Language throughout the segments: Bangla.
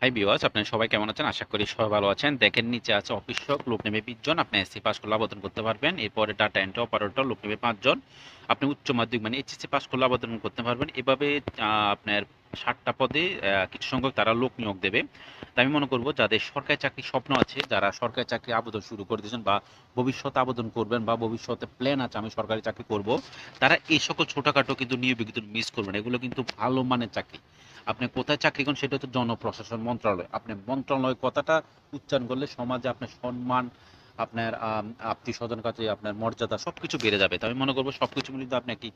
হাই বিওয়াস আপনারা সবাই কেমন আছেন? আশা করি সবাই ভালো আছেন। দেখেন, নিচে আছে অফিসক লোক নেবে বিশজন আপনি এসসি পাস করলে আবেদন করতে পারবেন। এরপরে ডাটা এন্ট্রি অপারেটর লোক নেবে পাঁচজন আপনি উচ্চ মাধ্যমিক মানে এইচএসসি পাস করলে আবেদন করতে পারবেন। এভাবে আপনার ষাটটা পদে কিছু সংখ্যক তারা লোক নিয়োগ দেবে। আমি মনে করব, যাদের সরকারি চাকরির স্বপ্ন আছে, যারা সরকারি চাকরি আবেদন শুরু করে দিয়েছেন বা ভবিষ্যতে আবেদন করবেন বা ভবিষ্যতে প্ল্যান আছে, আমি সরকারি চাকরি করব, তারা এই সকল ছোটোখাটো কিন্তু নিয়োগ মিস করবেন। এগুলো কিন্তু ভালো মানের চাকরি। আপনি কোথায় চাকরি করেন সেটা হচ্ছে জনপ্রশাসন মন্ত্রণালয়। আপনি মন্ত্রণালয় কথাটা উচ্চারণ করলে সমাজে আপনার সম্মান, আপনার আত্মীয় স্বজন কাছে আপনার মর্যাদা সব কিছু বেড়ে যাবে। তো আমি মনে করব সব কিছু মিলে যদি আপনি একটি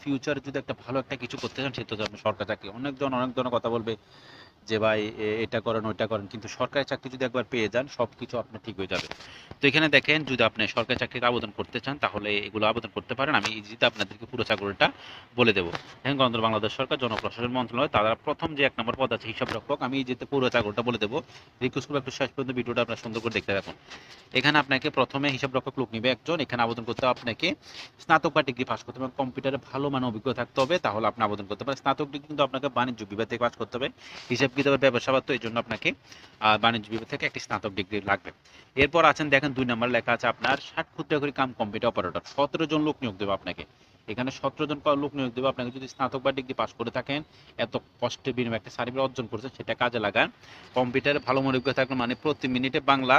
ফিউচারে যদি একটা ভালো একটা কিছু করতে চান, সেটা হচ্ছে আপনি সরকার চাকরি। অনেকজন অনেক ধরনের কথা বলবে। যে ভাই এটা করেন, ওইটা করেন, কিন্তু সরকারি চাকরি যদি একবার পেয়ে যান সব কিছু আপনার ঠিক হয়ে যাবে। তো এখানে দেখেন, যদি আপনি সরকারি চাকরিতে আবেদন করতে চান, তাহলে এগুলো আবেদন করতে পারেন। আমি ইজিতে আপনাদেরকে পুরো চাকরিটা বলে দেবো। এখন গণতন্ত্র, বাংলাদেশ সরকার, জনপ্রশাসন মন্ত্রণালয়, তারা প্রথম যে এক নম্বর পদ আছে, হিসাব রক্ষক, আমি ইজিতে পুরো চাকরিটা বলে দেবো। রিকোয়েস্ট করব একটু শেষ পর্যন্ত ভিডিওটা আপনার সুন্দর করে দেখতে থাকুন। এখানে আপনাকে প্রথমে হিসাব রক্ষক লোক নিবে একজন। এখানে আবেদন করতে আপনাকে স্নাতক বা ডিগ্রি পাস করতে হবে কম্পিউটারে ভালো মানে অভিজ্ঞতা থাকতে হবে, তাহলে আপনি আবেদন করতে পারেন। স্নাতক ডিগ্রি কিন্তু আপনাকে বাণিজ্য বিভাগ থেকে পাস করতে হবে। হিসাব কিতাবের ব্যবসা তো এই জন্য আপনাকে বাণিজ্য বিভাগ থেকে একটি স্নাতক ডিগ্রি লাগবে। এরপর আছেন, দেখেন, দুই নম্বর লেখা আছে আপনার, ষাট করে কাম কম্পিউটার অপারেটর। সতেরো জন লোক নিয়োগ দেবে আপনাকে। এখানে সতেরো জন লোক নিয়োগ দেবে আপনাকে। যদি স্নাতক বা ডিগ্রি পাস করে থাকেন, এত কষ্টের বিনিময়ে একটা সার্টিফিকেট অর্জন করছেন, সেটা কাজে লাগান। কম্পিউটারে ভালো মনে অভিজ্ঞতা থাকলে মানে প্রতি মিনিটে বাংলা,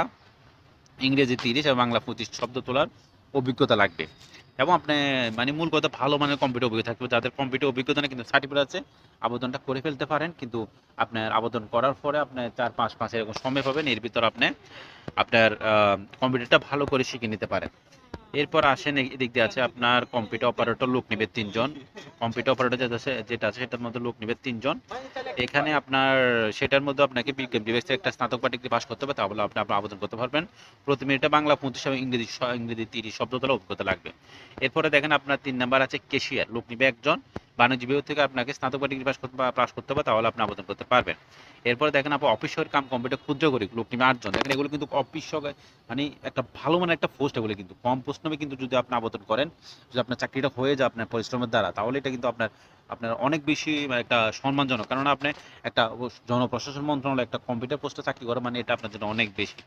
ইংরেজি তিরিশ আর বাংলা পঁচিশ শব্দ তোলার অভিজ্ঞতা লাগবে। এবং আপনি মানে মূল কথা ভালো মানের কম্পিউটার অভিজ্ঞতা থাকবে যাদের কম্পিউটার অভিজ্ঞতা নেই, কিন্তু সার্টিফিকেট আছে, আবেদনটা করে ফেলতে পারেন। কিন্তু আপনার আবেদন করার পরে আপনার চার, পাঁচ মাস এরকম সময় পাবেন। এর ভিতর আপনি আপনার কম্পিউটারটা ভালো করে শিখে নিতে পারেন। এরপর আসেন এদিক দিয়ে আছে আপনার কম্পিউটার অপারেটর লোক নেবে তিনজন। কম্পিউটার অপারেটর যেটা আছে যেটা আছে সেটার মধ্যে লোক নেবে তিনজন। এখানে আপনার সেটার মধ্যে আপনাকে বিজ্ঞান বিভাগ থেকে একটা স্নাতক বা ডিগ্রি পাস করতে হবে, তাহলে আপনি আপনার আবেদন করতে পারবেন। প্রতি মিনিটে বাংলা পঁচিশ ইংরেজি ইংরেজি তিরিশ শব্দ তাহলে অভিজ্ঞতা লাগবে। এরপরে দেখেন আপনার তিন নাম্বার আছে কেশিয়ার লোক নেবে একজন। বাণিজ্য বিভাগ থেকে আপনাকে স্নাতক ডিগ্রি পাস করতে পাস করতে হবে, তাহলে আপনি আবেদন করতে পারবেন। এরপরে দেখেন আপনার অফিসের কাম কম্পিউটার ক্ষুদ্র করে লোক নিবে আটজন। দেখেন এগুলো কিন্তু অফিস মানে একটা ভালো মানে একটা পোস্ট এগুলো কিন্তু। কম পোস্ট নেবে কিন্তু যদি আপনি আবেদন করেন, যদি আপনার চাকরিটা হয়ে যায় আপনার পরিশ্রমের দ্বারা, তাহলে এটা কিন্তু আপনার আপনার অনেক বেশি একটা সম্মানজনক। কারণ আপনি একটা জনপ্রশাসন মন্ত্রণালয় একটা কম্পিউটার পোস্টে চাকরি করে মানে এটা আপনার জন্য অনেক বেশি।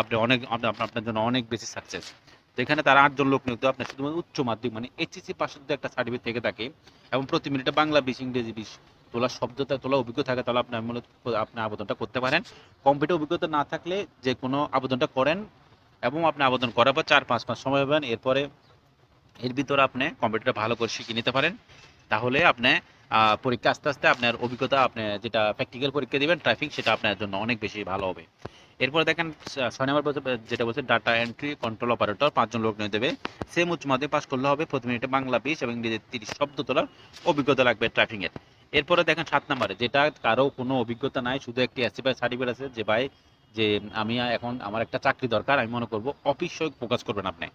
আপনি অনেক, আপনার জন্য অনেক বেশি সাকসেস তো এখানে তারা আটজন লোক নিয়োগ দেবে আপনার শুধুমাত্র উচ্চ মাধ্যমিক মানে এইচএসি পাশে যদি একটা সার্টিফিকেট থেকে থাকে এবং প্রতি মিনিটে বাংলা, বিশ, ইংরেজি, বিশ তোলার শব্দটা, তোলা অভিজ্ঞ থাকে, তাহলে আপনি মূলত আপনি আবেদনটা করতে পারেন। কম্পিউটার অভিজ্ঞতা না থাকলে যে কোনো আবেদনটা করেন এবং আপনি আবেদন করার পর চার, পাঁচ মাস সময় পাবেন। এরপরে এর ভিতরে আপনি কম্পিউটারটা ভালো করে শিখে নিতে পারেন। তাহলে আপনি পরীক্ষা আস্তে আস্তে আপনার অভিজ্ঞতা, আপনি যেটা প্র্যাকটিক্যাল পরীক্ষা দিবেন ট্রাফিক সেটা আপনার জন্য অনেক বেশি ভালো হবে। এরপরে দেখেন ছয় নম্বর যেটা বলছে ডাটা এন্ট্রি কন্ট্রোল অপারেটর পাঁচজন লোক নিয়ে দেবে। সেম উচ্চ মাধ্যমিক পাস করলে হবে প্রতি মিনিটে বাংলা বিশ এবং ইংরেজি তিরিশ শব্দ তোলার অভিজ্ঞতা লাগবে ট্রাফিং এর। এরপরে দেখেন, সাত নম্বরে, যেটা কারও কোনো অভিজ্ঞতা নাই, শুধু একটি পাই সার্টিফিকেট আছে, যে ভাই, যে আমি এখন, আমার একটা চাকরি দরকার, আমি মনে করব, অফিস ফোকাস করবেন আপনি।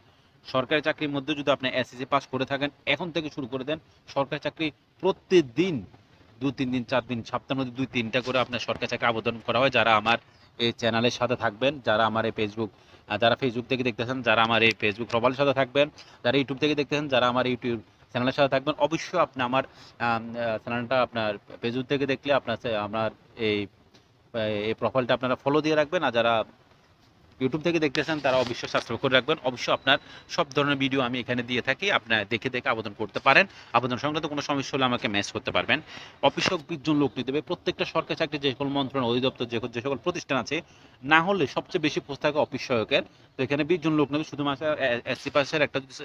সরকারি চাকরির মধ্যে যদি আপনি এসএসসি পাস করে থাকেন, এখন থেকে শুরু করে দেন সরকারি চাকরি প্রত্যেকদিন দু, তিন দিন, চার দিন, সপ্তাহের মধ্যে দুই, তিনটা করে আপনার সরকারি চাকরি আবেদন করা হয়। যারা আমার এই চ্যানেলের সাথে থাকবেন, যারা আমার এই ফেসবুক যারা ফেসবুক থেকে দেখতেছেন, যারা আমার এই ফেসবুক প্রোফাইলের সাথে থাকবেন, যারা ইউটিউব থেকে দেখতেছেন, যারা আমার ইউটিউব চ্যানেলের সাথে থাকবেন, অবশ্যই আপনি আমার চ্যানেলটা আপনার ফেসবুক থেকে দেখলে আপনার আপনার এই এই প্রোফাইলটা আপনারা ফলো দিয়ে রাখবেন। আর যারা ইউটিউব থেকে দেখতেছেন, তারা অবশ্যই সাবস্ক্রাইব করে রাখবেন। অবশ্যই আপনার সব ধরনের ভিডিও আমি এখানে দিয়ে থাকি। আপনার দেখে দেখে আবেদন করতে পারেন। আবেদন সংক্রান্ত কোনো সমস্যা হলে আমাকে মেস করতে পারবেন। অফিসক বিশজন লোক নিতে হবে। প্রত্যেকটা সরকারি চাকরি, যে সকল মন্ত্রণালয়, অধিদপ্তর, যে যে সকল প্রতিষ্ঠান আছে, না হলে সবচেয়ে বেশি পোস্ট থাকে অফিস সহায়কের। তো এখানে বিশজন লোক নেবে। শুধুমাত্র এসসি পাসের একটা যদি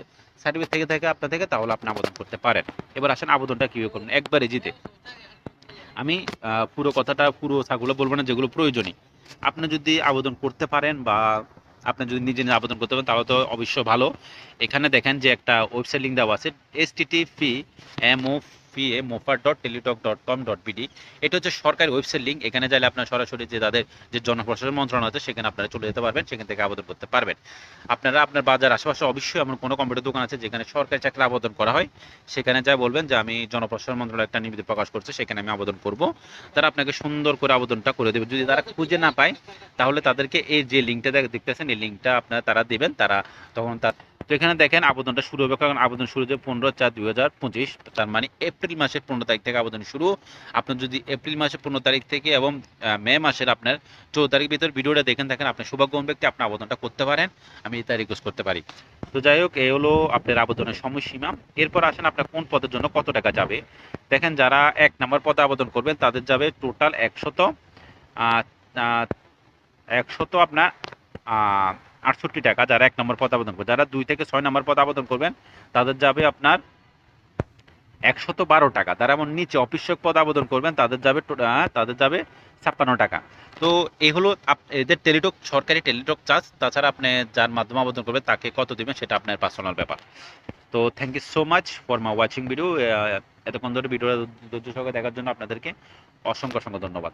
সার্টিফিকেট থেকে থাকে, আপনার থেকে, তাহলে আপনি আবেদন করতে পারেন। এবার আসেন আবেদনটা কীভাবে করুন। একবারে জিতে। আমি পুরো কথাটা, পুরো ছাগুলো বলব না, যেগুলো প্রয়োজনীয়। আপনি যদি আবেদন করতে পারেন বা আপনি যদি নিজে নিজে আবেদন করতে পারেন, তাহলে তো অবশ্যই ভালো। এখানে দেখেন যে একটা ওয়েবসাইট লিঙ্ক দেওয়া আছে এস টিটিপি এম ও এ মোফার dot Teletalk dot com dot BD এটা হচ্ছে সরকারি ওয়েবসাইট লিঙ্ক এখানে চাইলে আপনার সরাসরি যে তাদের যে জনপ্রশাসন মন্ত্রণালয় আছে, সেখানে আপনারা চলে যেতে পারবেন, সেখান থেকে আবেদন করতে পারবেন। আপনারা আপনার বাজার আশেপাশে অবশ্যই এমন কোনো কম্পিউটার দোকান আছে যেখানে সরকারি চাকরি আবেদন করা হয়, সেখানে যা বলবেন যে আমি জনপ্রশাসন মন্ত্রণালয় একটা নিবেদন প্রকাশ করছে, সেখানে আমি আবেদন করব। তারা আপনাকে সুন্দর করে আবেদনটা করে দেবে। যদি তারা খুঁজে না পায়, তাহলে তাদেরকে এই যে লিঙ্কটা দেখতেছেন, এই লিঙ্কটা আপনারা, তারা দেবেন, তারা তখন তার তো এখানে দেখেন আবেদনটা শুরু হবে কারণ আবেদন শুরু হবে পনেরো চার দুই হাজার পঁচিশ তার মানে এপ্রিল মাসের পনেরো তারিখ থেকে আবেদন শুরু। আপনার যদি এপ্রিল মাসের পনেরো তারিখ থেকে এবং মে মাসের আপনার চৌদ্দ তারিখ ভিতর ভিডিওটা দেখেন থাকেন আপনি সৌভাগ্যবান ব্যক্তি, আপনি আবেদনটা করতে পারেন, আমি এটা রিকোয়েস্ট করতে পারি। তো যাই হোক, এই হলো আপনার আবেদনের সময়সীমা। এরপর আসেন আপনার কোন পদের জন্য কত টাকা যাবে? দেখেন যারা এক নম্বর পদে আবেদন করবেন, তাদের যাবে টোটাল একশত একশত আপনার আটষট্টি টাকা, যারা এক নম্বর পদ আবেদন করবে। যারা দুই থেকে ছয় নম্বর পদ আবেদন করবেন, তাদের যাবে আপনার একশত বারো টাকা। যারা এমন নিচে অফিসক পদ আবেদন করবেন, তাদের যাবে তাদের যাবে ছাপ্পান্ন টাকা। তো এই হলো এদের টেলিটক, সরকারি টেলিটক চার্জ। তাছাড়া আপনি যার মাধ্যমে আবেদন করবেন তাকে কত দেবেন, সেটা আপনার পার্সোনাল ব্যাপার। তো thank you so much for my watching video এতক্ষণ ধরে ভিডিওটা ধৈর্য সহকারে দেখার জন্য আপনাদেরকে অসংখ্য অসংখ্য ধন্যবাদ।